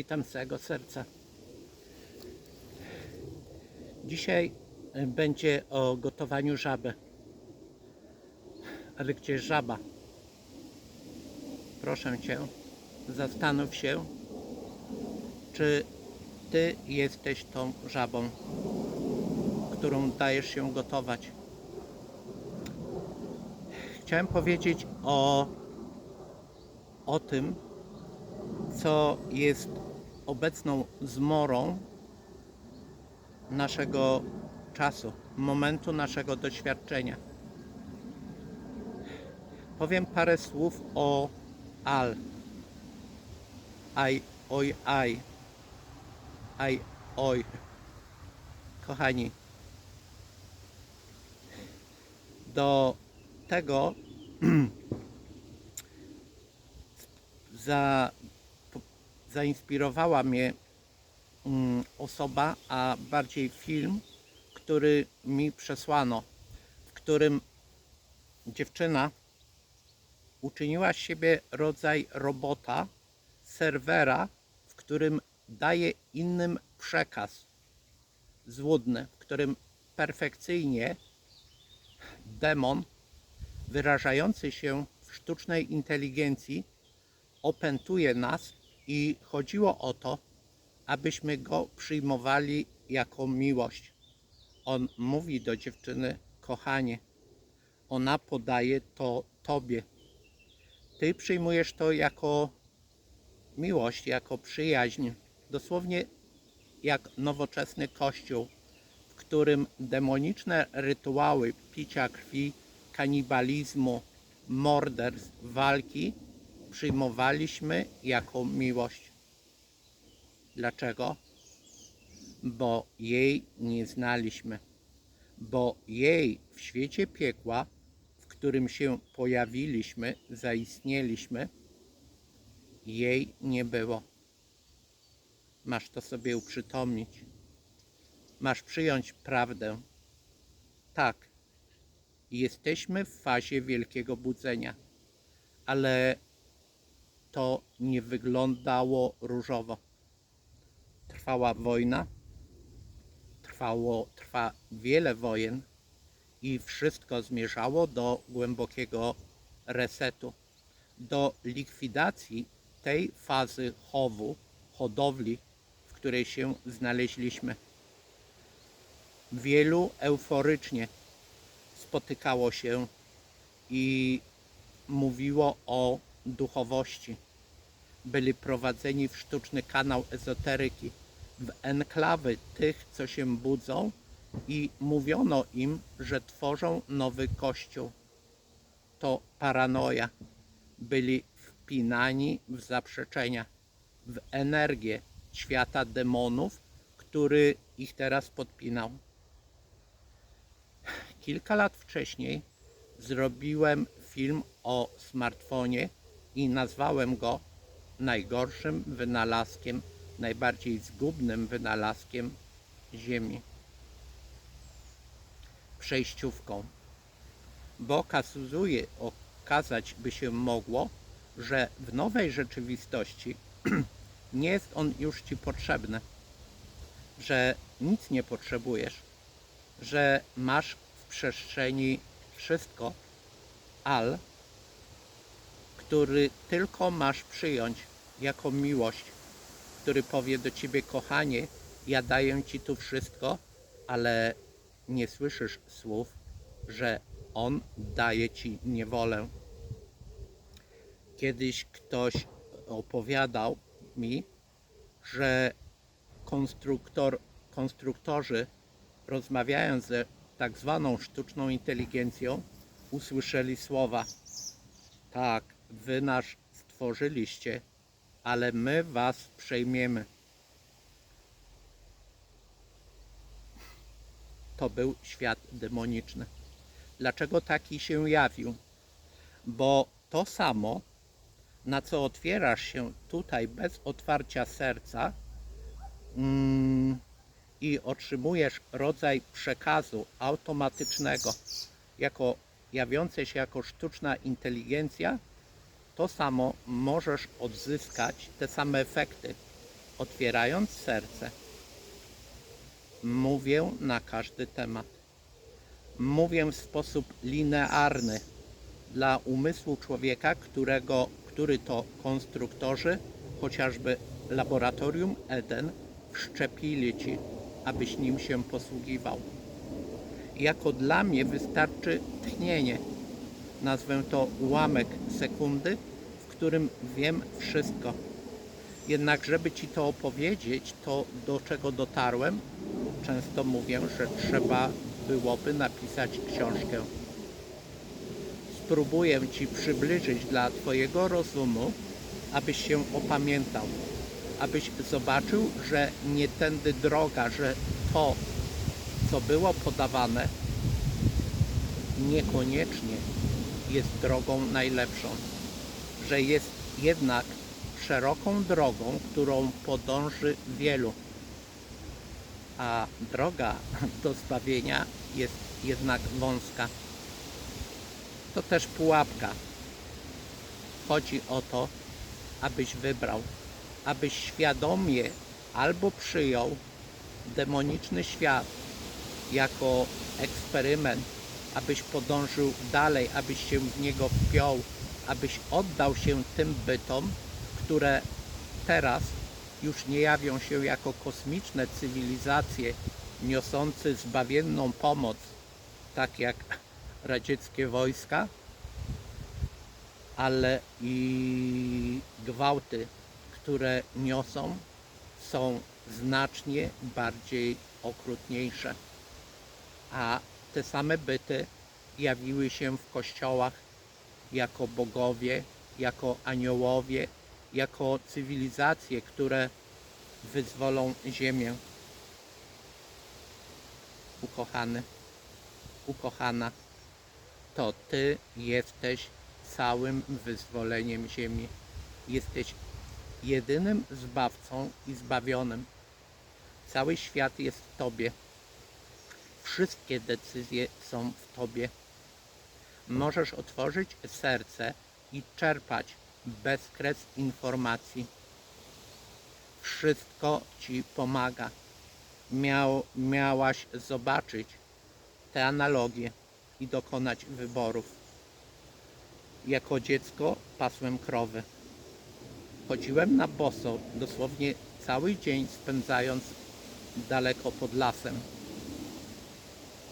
Witam z całego serca. Dzisiaj y, będzie o gotowaniu żaby. Ale gdzie jest żaba? Proszę Cię, zastanów się, czy Ty jesteś tą żabą, którą dajesz się gotować. Chciałem powiedzieć o, o tym, co jest obecną zmorą naszego czasu, momentu naszego doświadczenia. Powiem parę słów o al. Aj, oj, aj. Aj, oj. Kochani, do tego za, zainspirowała mnie mm, osoba, a bardziej film, który mi przesłano, w którym dziewczyna uczyniła z siebie rodzaj robota, serwera, w którym daje innym przekaz złudny, w którym perfekcyjnie demon wyrażający się w sztucznej inteligencji opętuje nas i chodziło o to, abyśmy go przyjmowali jako miłość. On mówi do dziewczyny, kochanie, ona podaje to tobie. Ty przyjmujesz to jako miłość, jako przyjaźń, dosłownie jak nowoczesny kościół, w którym demoniczne rytuały picia krwi, kanibalizmu, morderstw, walki przyjmowaliśmy jako miłość. Dlaczego? Bo jej nie znaliśmy. Bo jej w świecie piekła, w którym się pojawiliśmy, zaistnieliśmy, jej nie było. Masz to sobie uprzytomnić. Masz przyjąć prawdę. Tak, jesteśmy w fazie wielkiego budzenia, ale to nie wyglądało różowo. Trwała wojna, trwało, trwa wiele wojen i wszystko zmierzało do głębokiego resetu, do likwidacji tej fazy chowu, hodowli, w której się znaleźliśmy. Wielu euforycznie spotykało się i mówiło o duchowości. Byli prowadzeni w sztuczny kanał ezoteryki, w enklawy tych, co się budzą i mówiono im, że tworzą nowy kościół. To paranoja. Byli wpinani w zaprzeczenia, w energię świata demonów, który ich teraz podpinał. Kilka lat wcześniej zrobiłem film o smartfonie i nazwałem go najgorszym wynalazkiem, najbardziej zgubnym wynalazkiem Ziemi. Przejściówką. Bo okazuje, okazać by się mogło, że w nowej rzeczywistości nie jest on już Ci potrzebny, że nic nie potrzebujesz, że masz w przestrzeni wszystko, al, który tylko masz przyjąć jako miłość, który powie do ciebie, kochanie, ja daję ci tu wszystko, ale nie słyszysz słów, że on daje ci niewolę. Kiedyś ktoś opowiadał mi, że konstruktor, konstruktorzy rozmawiając ze tak zwaną sztuczną inteligencją, usłyszeli słowa: Tak, wy nas stworzyliście, ale my was przejmiemy. To był świat demoniczny. Dlaczego taki się jawił? Bo to samo, na co otwierasz się tutaj bez otwarcia serca, mm, i otrzymujesz rodzaj przekazu automatycznego jako jawiące się jako sztuczna inteligencja, to samo możesz odzyskać te same efekty otwierając serce, mówię na każdy temat. Mówię w sposób linearny dla umysłu człowieka, którego, który to konstruktorzy, chociażby laboratorium Eden, wszczepili ci, abyś nim się posługiwał. Jako dla mnie wystarczy tchnienie. Nazwę to ułamek sekundy, którym wiem wszystko. Jednak, żeby ci to opowiedzieć, to do czego dotarłem, często mówię, że trzeba byłoby napisać książkę. Spróbuję ci przybliżyć dla twojego rozumu, abyś się opamiętał, abyś zobaczył, że nie tędy droga, że to, co było podawane, niekoniecznie jest drogą najlepszą, że jest jednak szeroką drogą, którą podąży wielu, a droga do zbawienia jest jednak wąska. To też pułapka. Chodzi o to, abyś wybrał, abyś świadomie albo przyjął demoniczny świat jako eksperyment, abyś podążył dalej, abyś się w niego wpiął, abyś oddał się tym bytom, które teraz już nie jawią się jako kosmiczne cywilizacje niosące zbawienną pomoc, tak jak radzieckie wojska, ale i gwałty, które niosą, są znacznie bardziej okrutniejsze. A te same byty jawiły się w kościołach jako bogowie, jako aniołowie, jako cywilizacje, które wyzwolą ziemię. Ukochany, ukochana, to Ty jesteś całym wyzwoleniem ziemi. Jesteś jedynym zbawcą i zbawionym. Cały świat jest w Tobie. Wszystkie decyzje są w Tobie. Możesz otworzyć serce i czerpać bezkres informacji. Wszystko Ci pomaga. Miał, miałaś zobaczyć te analogie i dokonać wyborów. Jako dziecko pasłem krowy. Chodziłem na boso, dosłownie cały dzień spędzając daleko pod lasem.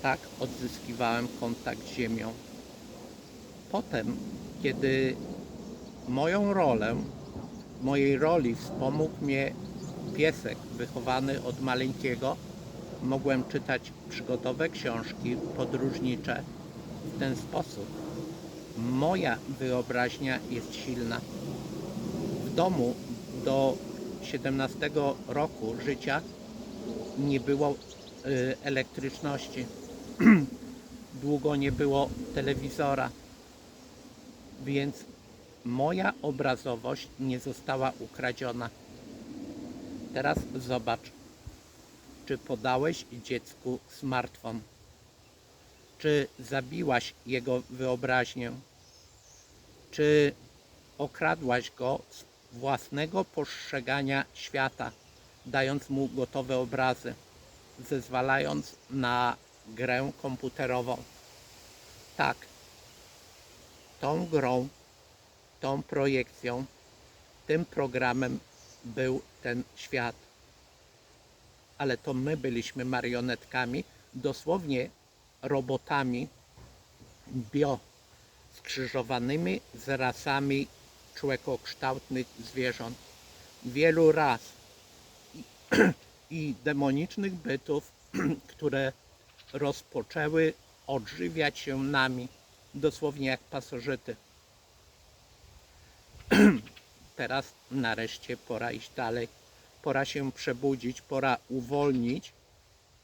Tak odzyskiwałem kontakt z ziemią. Potem, kiedy moją rolę, mojej roli wspomógł mnie piesek wychowany od maleńkiego, mogłem czytać przygodowe książki podróżnicze w ten sposób. Moja wyobraźnia jest silna. W domu do 17 roku życia nie było y, elektryczności. Długo nie było telewizora. Więc moja obrazowość nie została ukradziona. Teraz zobacz, czy podałeś dziecku smartfon? Czy zabiłaś jego wyobraźnię? Czy okradłaś go z własnego postrzegania świata, dając mu gotowe obrazy, zezwalając na grę komputerową? Tak, tą grą, tą projekcją, tym programem był ten świat. Ale to my byliśmy marionetkami, dosłownie robotami bio, skrzyżowanymi z rasami człowiekokształtnych zwierząt. Wielu ras i, i demonicznych bytów, które rozpoczęły odżywiać się nami, dosłownie jak pasożyty. Teraz nareszcie pora iść dalej. Pora się przebudzić, pora uwolnić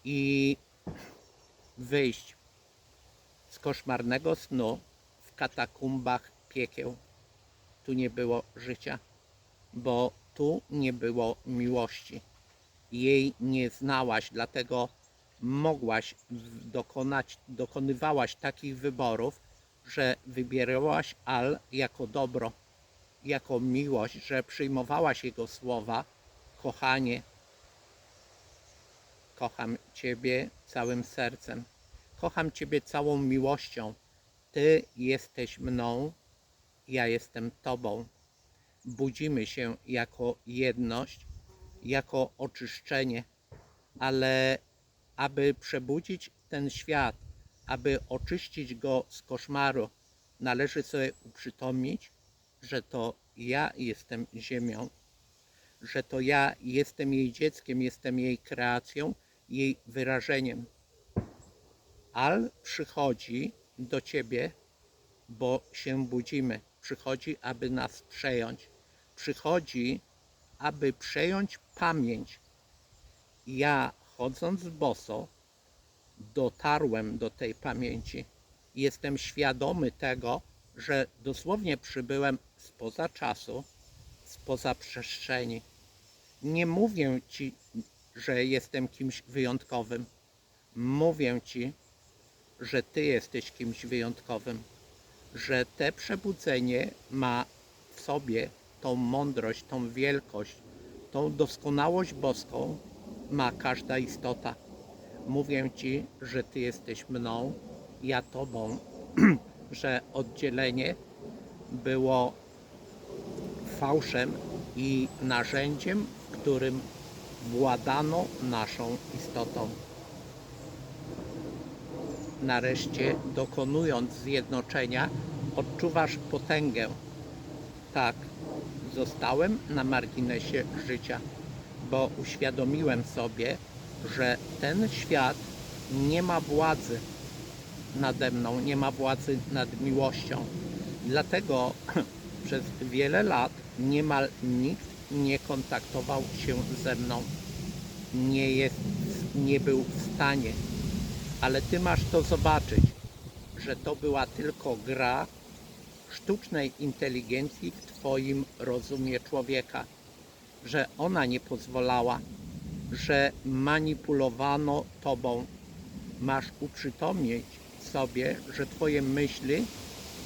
i wyjść z koszmarnego snu w katakumbach piekieł. Tu nie było życia, bo tu nie było miłości. Jej nie znałaś, dlatego mogłaś dokonać, dokonywałaś takich wyborów, że wybierałaś Al jako dobro, jako miłość, że przyjmowałaś Jego słowa, kochanie, kocham Ciebie całym sercem, kocham Ciebie całą miłością. Ty jesteś mną, ja jestem Tobą. Budzimy się jako jedność, jako oczyszczenie, ale aby przebudzić ten świat, aby oczyścić go z koszmaru, należy sobie uprzytomnić, że to ja jestem ziemią, że to ja jestem jej dzieckiem, jestem jej kreacją, jej wyrażeniem. Al przychodzi do ciebie, bo się budzimy. Przychodzi, aby nas przejąć. Przychodzi, aby przejąć pamięć. Ja, chodząc boso, dotarłem do tej pamięci. Jestem świadomy tego, że dosłownie przybyłem spoza czasu, spoza przestrzeni. Nie mówię ci, że jestem kimś wyjątkowym. Mówię ci, że ty jesteś kimś wyjątkowym, że te przebudzenie ma w sobie tą mądrość, tą wielkość, tą doskonałość boską ma każda istota. Mówię ci, że ty jesteś mną, ja tobą, że oddzielenie było fałszem i narzędziem, którym władano naszą istotą. Nareszcie, dokonując zjednoczenia, odczuwasz potęgę. Tak, zostałem na marginesie życia, bo uświadomiłem sobie, że ten świat nie ma władzy nade mną, nie ma władzy nad miłością. Dlatego przez wiele lat niemal nikt nie kontaktował się ze mną. Nie, jest, nie był w stanie. Ale ty masz to zobaczyć, że to była tylko gra sztucznej inteligencji w twoim rozumie człowieka, że ona nie pozwalała, że manipulowano tobą. Masz uprzytomnieć sobie, że twoje myśli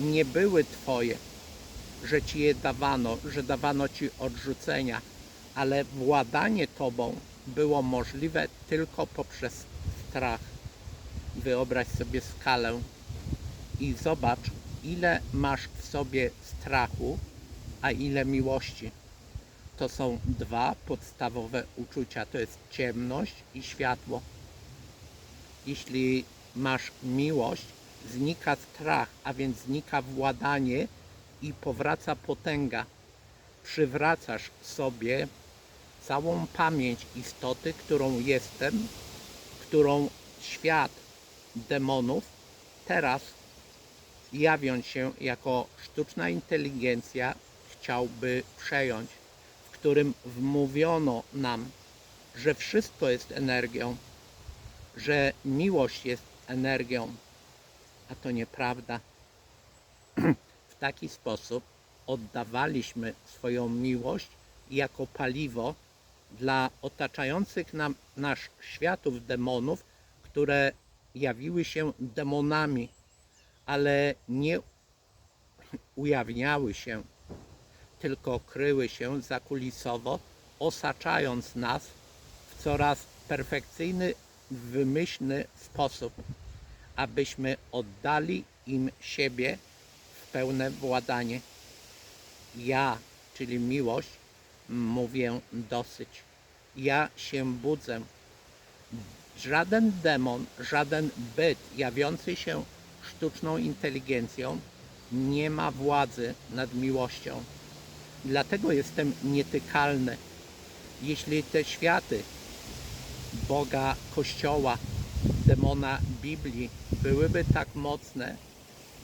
nie były twoje, że ci je dawano, że dawano ci odrzucenia, ale władanie tobą było możliwe tylko poprzez strach. Wyobraź sobie skalę i zobacz, ile masz w sobie strachu, a ile miłości. To są dwa podstawowe uczucia, to jest ciemność i światło. Jeśli masz miłość, znika strach, a więc znika władanie i powraca potęga. Przywracasz sobie całą pamięć istoty, którą jestem, którą świat demonów teraz jawiąc się jako sztuczna inteligencja chciałby przejąć, którym wmówiono nam, że wszystko jest energią, że miłość jest energią, a to nieprawda. W taki sposób oddawaliśmy swoją miłość jako paliwo dla otaczających nam nasz światów demonów, które jawiły się demonami, ale nie ujawniały się, tylko kryły się zakulisowo, osaczając nas w coraz perfekcyjny, wymyślny sposób, abyśmy oddali im siebie w pełne władanie. Ja, czyli miłość, mówię dosyć. Ja się budzę. Żaden demon, żaden byt jawiący się sztuczną inteligencją nie ma władzy nad miłością. Dlatego jestem nietykalny. Jeśli te światy Boga Kościoła, demona Biblii byłyby tak mocne,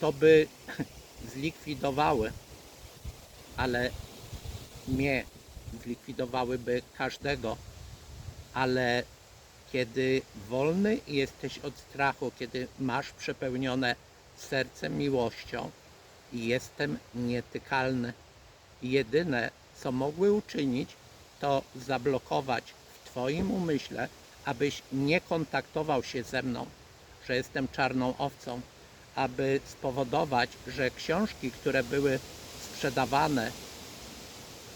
to by zlikwidowały, ale mnie zlikwidowałyby każdego. Ale kiedy wolny jesteś od strachu, kiedy masz przepełnione serce miłością, jestem nietykalny. Jedyne, co mogły uczynić, to zablokować w Twoim umyśle, abyś nie kontaktował się ze mną, że jestem czarną owcą, aby spowodować, że książki, które były sprzedawane,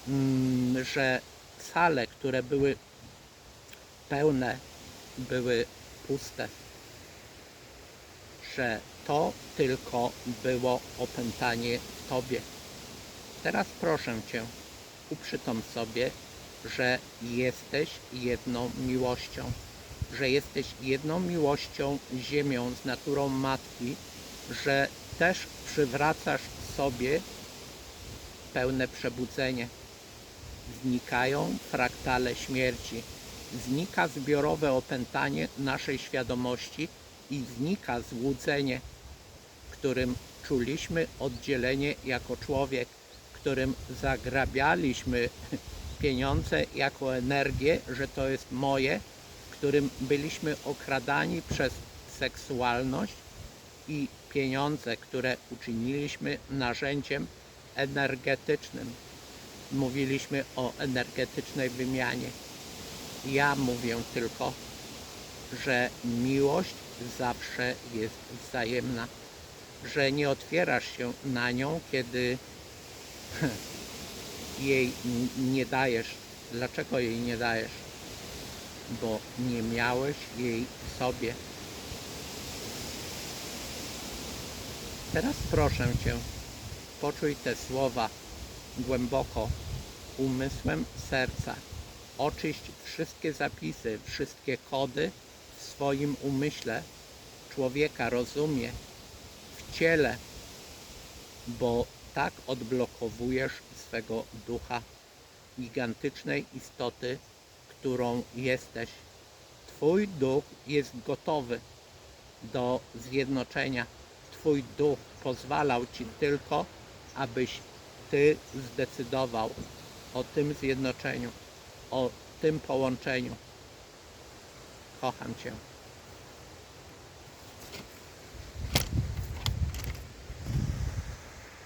mm, że sale, które były pełne, były puste. Że to tylko było opętanie w Tobie. Teraz proszę Cię, uprzytom sobie, że jesteś jedną miłością, że jesteś jedną miłością ziemią z naturą Matki, że też przywracasz sobie pełne przebudzenie. Znikają fraktale śmierci, znika zbiorowe opętanie naszej świadomości i znika złudzenie, którym czuliśmy oddzielenie jako człowiek, którym zagrabialiśmy pieniądze jako energię, że to jest moje, którym byliśmy okradani przez seksualność i pieniądze, które uczyniliśmy narzędziem energetycznym. Mówiliśmy o energetycznej wymianie. Ja mówię tylko, że miłość zawsze jest wzajemna, że nie otwierasz się na nią, kiedy jej nie dajesz. Dlaczego jej nie dajesz? Bo nie miałeś jej w sobie. Teraz proszę Cię, poczuj te słowa głęboko, umysłem serca. Oczyść wszystkie zapisy, wszystkie kody w swoim umyśle. Człowieka rozumie w ciele, bo tak odblokowujesz swego ducha, gigantycznej istoty, którą jesteś. Twój duch jest gotowy do zjednoczenia. Twój duch pozwalał Ci tylko, abyś Ty zdecydował o tym zjednoczeniu, o tym połączeniu. Kocham Cię.